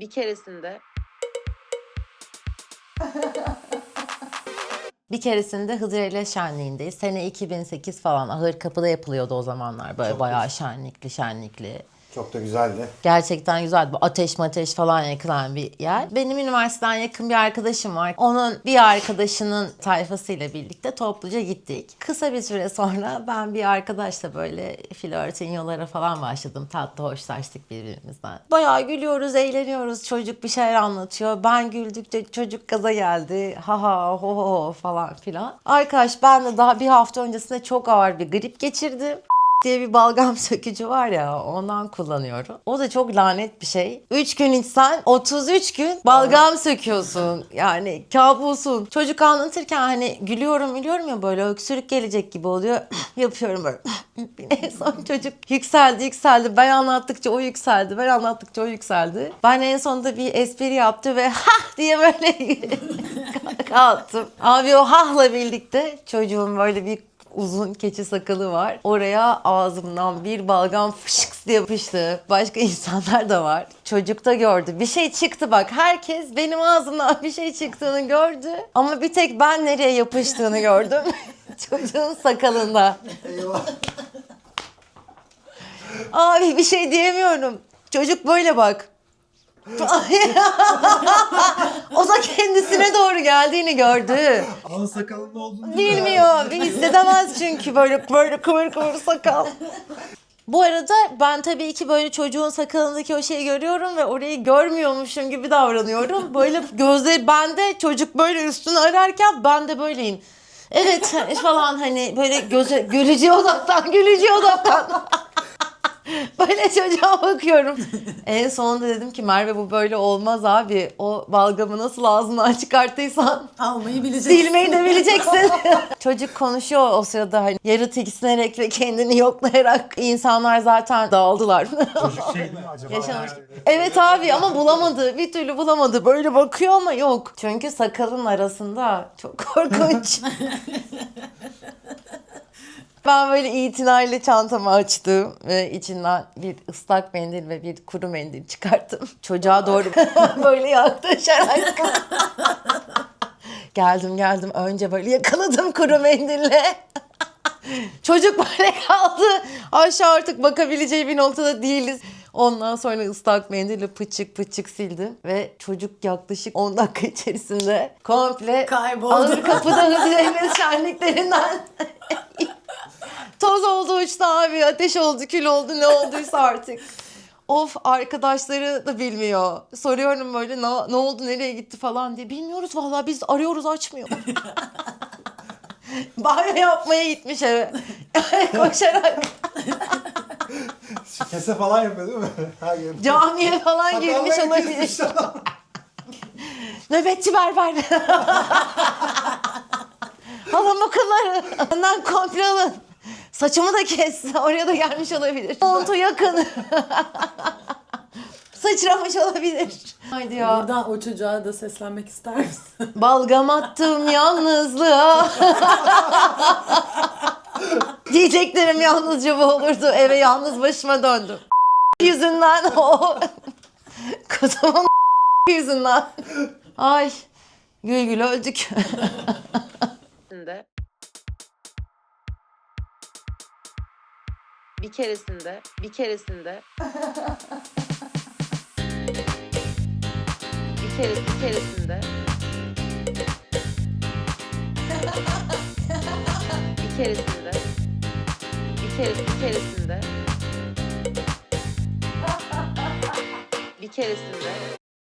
bir keresinde Bir keresinde Hıdrellez Şenliği'ndeyiz. Sene 2008 falan. Ahır Kapı'da yapılıyordu o zamanlar. Böyle Çok bayağı güzel. şenlikli şenlikli. Çok da güzeldi. Gerçekten güzel. Bu ateş mateş falan yakılan bir yer. Benim üniversiteden yakın bir arkadaşım var. Onun bir arkadaşının tayfasıyla birlikte topluca gittik. Kısa bir süre sonra ben bir arkadaşla böyle flörtünyolara falan başladım. Tatlı hoşlaştık birbirimizden. Bayağı gülüyoruz, eğleniyoruz. Çocuk bir şeyler anlatıyor. Ben güldükçe çocuk gaza geldi. Ha ha ho ho ho falan filan. Arkadaş ben de daha bir hafta öncesinde çok ağır bir grip geçirdim diye bir balgam sökücü var ya ondan kullanıyorum. O da çok lanet bir şey. 3 gün içsen 33 gün balgam söküyorsun. Yani kabusun. Çocuk anlatırken hani gülüyorum gülüyorum ya böyle öksürük gelecek gibi oluyor. Yapıyorum böyle. en son çocuk yükseldi yükseldi. Ben anlattıkça o yükseldi. Ben anlattıkça o yükseldi. Ben en sonunda bir espri yaptı ve ha diye böyle kalktım. Abi o hahla birlikte çocuğun böyle bir uzun keçi sakalı var. Oraya ağzımdan bir balgam fışıks diye yapıştı. Başka insanlar da var. Çocuk da gördü. Bir şey çıktı bak. Herkes benim ağzımdan bir şey çıktığını gördü. Ama bir tek ben nereye yapıştığını gördüm. Çocuğun sakalında. Eyvah. Abi bir şey diyemiyorum. Çocuk böyle bak. o da kendisine doğru geldiğini gördü. Ama sakalın olduğunu Bilmiyor. Hissedemez çünkü böyle böyle kıvır kıvır sakal. Bu arada ben tabii ki böyle çocuğun sakalındaki o şeyi görüyorum ve orayı görmüyormuşum gibi davranıyorum. Böyle gözleri bende çocuk böyle üstünü ararken ben de böyleyim. Evet falan hani böyle göze gülücü odaktan gülücü odaktan. Böyle çocuğa bakıyorum. En sonunda dedim ki Merve bu böyle olmaz abi. O balgamı nasıl ağzından çıkarttıysan Almayı bilecek. silmeyi de bileceksin. Çocuk konuşuyor o sırada hani yarı tiksininerek ve kendini yoklayarak insanlar zaten dağıldılar. Çocuk şey mi acaba? Yaşamış. Evet abi ama bulamadı. Bir türlü bulamadı. Böyle bakıyor ama yok. Çünkü sakalın arasında çok korkunç. Ben böyle itinayla çantamı açtım ve içinden bir ıslak mendil ve bir kuru mendil çıkarttım. Çocuğa doğru böyle yaklaşarak. geldim geldim önce böyle yakaladım kuru mendille. Çocuk böyle kaldı. Aşağı artık bakabileceği bir noktada değiliz. Ondan sonra ıslak mendille pıçık pıçık sildim. Ve çocuk yaklaşık 10 dakika içerisinde komple Kayboldu. ağır kapıda hızlı şenliklerinden toz oldu uçtu abi. Ateş oldu, kül oldu ne olduysa artık. Of arkadaşları da bilmiyor. Soruyorum böyle ne, ne oldu nereye gitti falan diye. Bilmiyoruz vallahi biz arıyoruz açmıyor. Banyo yapmaya gitmiş eve. Koşarak Kese falan yapıyor değil mi? Her gün. camiye falan girmiş olabilir. kesmiş adam. Nöbetçi berber. Halam okulları. Ondan komple alın. Saçımı da kes. Oraya da gelmiş olabilir. Montu yakın. Sıçramış olabilir. Haydi ya. Buradan o çocuğa da seslenmek ister misin? Balgam attım yalnızlığa. Diyeceklerim yalnızca bu olurdu. Eve yalnız başıma döndüm. yüzünden o kutumun yüzünden. Ay gül gül öldük. Bir keresinde bir keresinde. Bir kere bir keresinde. Bir keresinde. Bir kere bir keresinde. Bir keresinde